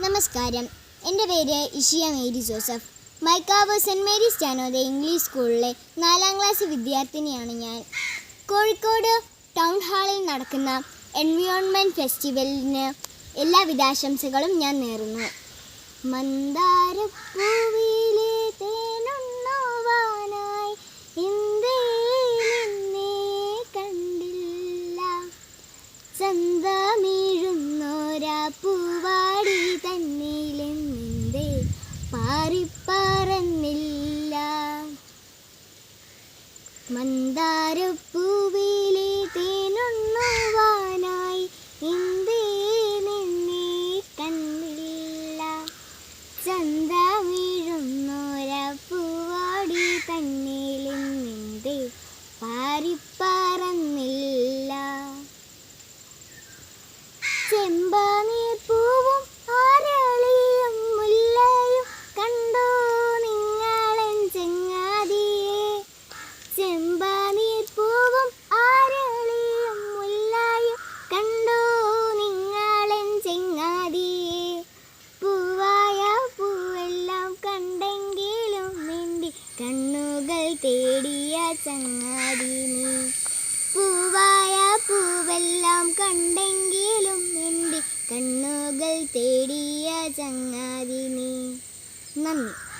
നമസ്കാരം. എന്റെ പേര് ഇഷിയ മേരി ജോസഫ്. മൈക്കാവ് സെന്റ് മേരീസ് ചാനോദയ ഇംഗ്ലീഷ് സ്കൂളിലെ നാലാം ക്ലാസ് വിദ്യാർത്ഥിനിയാണ് ഞാൻ. കോഴിക്കോട് ടൗൺ ഹാളിൽ നടക്കുന്ന എൻവിയോൺമെന്റ് ഫെസ്റ്റിവലിന് എല്ലാ ആശംസകളും ഞാൻ നേരുന്നു. മന്ദാരപ്പൂവിലെ തേനുണ്ണുവാനായി എന്തേ നിന്നെ കണ്ടില്ല. പൂവാടി തന്നിലെന്നിന്തേ പാറിപ്പറന്നില്ല. മന്ദാരപ്പൂവിലെ തേനുണ്ണുവാനായി എന്തേ നിന്നെ കണ്ടില്ല പൂവാടി തന്നിലെന്നിന്തേ പാറിപ്പറന്നില്ല. കണ്ണുകൾ തേടിയ ചങ്ങാതി നീ. പൂവായ പൂവെല്ലാം കണ്ടെങ്കിലും എന്റെ കണ്ണുകൾ തേടിയ ചങ്ങാതി നീ. നന്ദി.